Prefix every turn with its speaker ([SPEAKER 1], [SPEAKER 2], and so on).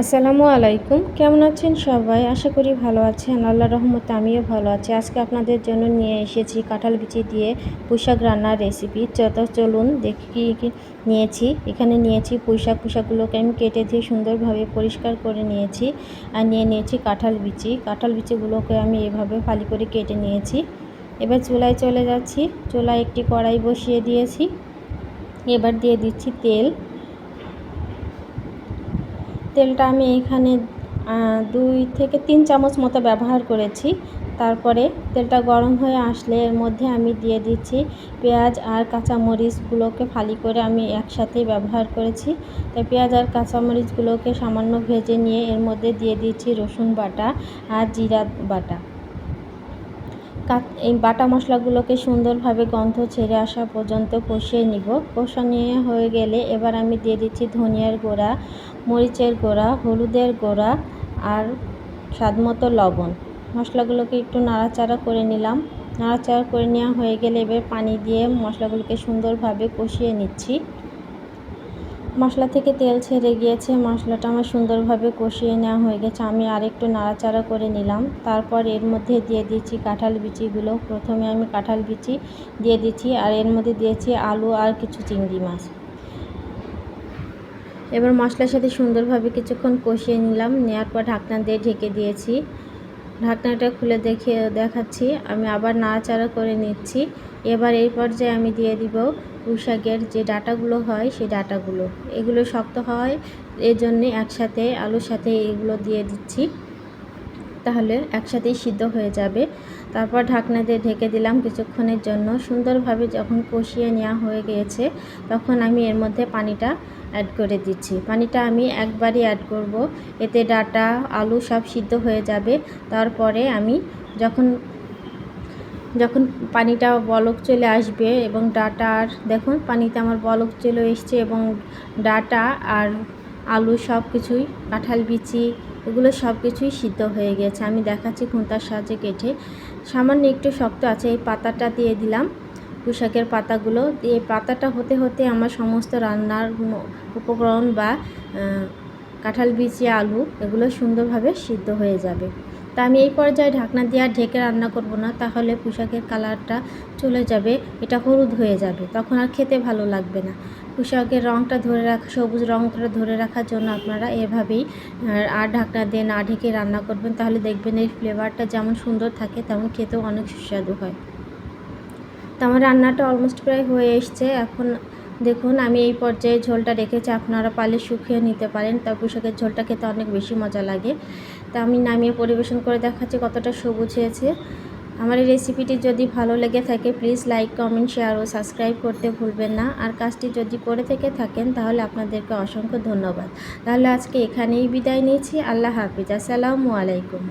[SPEAKER 1] আসসালামু আলাইকুম। কেমন আছেন সবাই? আশা করি ভালো আছেন। আল্লাহ রহমতে আমিও ভালো আছি। আজকে আপনাদের জন্য নিয়ে এসেছি কাঁঠাল বিচি দিয়ে পুঁইশাক রান্নার রেসিপি যত চলুন দেখি কী নিয়েছি। এখানে নিয়েছি পুঁইশাক। পুঁইশাকগুলোকে আমি কেটে দিয়ে সুন্দরভাবে পরিষ্কার করে নিয়েছি আর নিয়ে নিয়েছি কাঁঠাল বিচি। কাঁঠাল বিচিগুলোকে আমি এভাবে ফালি করে কেটে নিয়েছি। এবার চুলায় চলে যাচ্ছি। চুলায় একটি কড়াই বসিয়ে দিয়েছি। এবার দিয়ে দিচ্ছি তেল। তেলটা আমি এখানে দুই থেকে তিন চামচ মতো ব্যবহার করেছি। তারপরে তেলটা গরম হয়ে আসলে এর মধ্যে আমি দিয়ে দিচ্ছি পেঁয়াজ আর কাঁচামরিচগুলোকে ফালি করে আমি একসাথে ব্যবহার করেছি। তাই পেঁয়াজ আর কাঁচামরিচগুলোকে সামান্য ভেজে নিয়ে এর মধ্যে দিয়ে দিচ্ছি রসুন বাটা আর জিরা বাটা। এই বাটা মশলাগুলোকে সুন্দরভাবে গন্ধ ছেড়ে আসা পর্যন্ত কষিয়ে নিব। কষানিয়ে হয়ে গেলে এবার আমি দিয়ে দিচ্ছি ধনিয়ার গুঁড়া, মরিচের গোড়া, হলুদের গোড়া আর স্বাদমতো লবণ। মশলাগুলোকে একটু নাড়াচাড়া করে নিলাম। নাড়াচাড়া করে নেওয়া হয়ে গেলে এবার পানি দিয়ে মশলাগুলোকে সুন্দরভাবে কষিয়ে নিচ্ছি। মশলা থেকে তেল ছেড়ে গিয়েছে, মশলাটা আমার সুন্দরভাবে কষিয়ে নেওয়া হয়ে গেছে। আমি আরেকটু নাড়াচাড়া করে নিলাম। তারপর এর মধ্যে দিয়ে দিচ্ছি কাঁঠাল বিচিগুলো। প্রথমে আমি কাঁঠাল বিচি দিয়ে দিচ্ছি আর এর মধ্যে দিয়েছি আলু আর কিছু চিংড়ি মাছ। এবার মশলার সাথে সুন্দরভাবে কিছুক্ষণ কষিয়ে নিলাম। নেওয়ার পর ঢাকনা দিয়ে ঢেকে দিয়েছি। ঢাকনাটা খুলে দেখে দেখাচ্ছি। আমি আবার নাড়াচাড়া করে নিচ্ছি। এবার এই পর্যায়ে আমি দিয়ে দিব পুঁশাকের যে ডাটাগুলো হয় সেই ডাটাগুলো। এগুলো শক্ত হয় এই জন্যে একসাথে আলুর সাথে এগুলো দিয়ে দিচ্ছি। তাহলে একসাথেই সিদ্ধ হয়ে যাবে। তারপর ঢাকনা দিয়ে ঢেকে দিলাম কিছুক্ষণের জন্য। সুন্দরভাবে যখন কষিয়ে নেওয়া হয়ে গিয়েছে, তখন আমি এর মধ্যে পানিটা অ্যাড করে দিচ্ছি। পানিটা আমি একবারই অ্যাড করব। এতে ডাটা, আলু সব সিদ্ধ হয়ে যাবে। তারপরে আমি যখন যখন পানিটা বলক চলে আসবে এবং ডাটা আর, দেখুন পানিতে আমার বলক চলে এসছে এবং ডাটা আর আলু সব কিছুই কাঁঠাল বিচি এগুলো সব কিছুই সিদ্ধ হয়ে গেছে। আমি দেখাচ্ছি খুঁতার সাহায্যে কেটে। সামান্য একটু শক্ত আছে, এই পাতাটা দিয়ে দিলাম, পোশাকের পাতাগুলো। দিয়ে পাতাটা হতে হতে আমার সমস্ত রান্নার উপকরণ বা কাঁঠাল বিচি, আলু, এগুলো সুন্দরভাবে সিদ্ধ হয়ে যাবে। তা আমি এই পর্যায়ে ঢাকনা দিয়ে আর ঢেকে রান্না করব না, তাহলে পোশাকের কালারটা চলে যাবে, এটা হলুদ হয়ে যাবে, তখন আর খেতে ভালো লাগবে না। পোশাকের রঙটা ধরে রাখা, সবুজ রঙটা ধরে রাখার জন্য আপনারা এভাবেই আর ঢাকনা দিয়ে না ঢেকে রান্না করবেন, তাহলে দেখবেন এই ফ্লেভারটা যেমন সুন্দর থাকে, তেমন খেতেও অনেক সুস্বাদু হয়। তো আমার রান্নাটা অলমোস্ট প্রায় হয়ে এসছে, এখন দেখুন, আমি এই পর্যায়ে ঝোলটা রেখেছি। আপনারা পালে শুকিয়ে নিতে পারেন। তা পোশাকের ঝোলটা খেতে অনেক বেশি মজা লাগে। তা আমি নামিয়ে পরিবেশন করে দেখাচ্ছি কতটা সবুজ হয়েছে। আমার এই রেসিপিটি যদি ভালো লেগে থাকে প্লিজ লাইক কমেন্ট শেয়ার ও সাবস্ক্রাইব করতে ভুলবেন না। আর কাজটি যদি করে থেকে থাকেন, তাহলে আপনাদেরকে অসংখ্য ধন্যবাদ। তাহলে আজকে এখানেই বিদায় নিয়েছি আল্লাহ হাফিজ। আসসালামু আলাইকুম।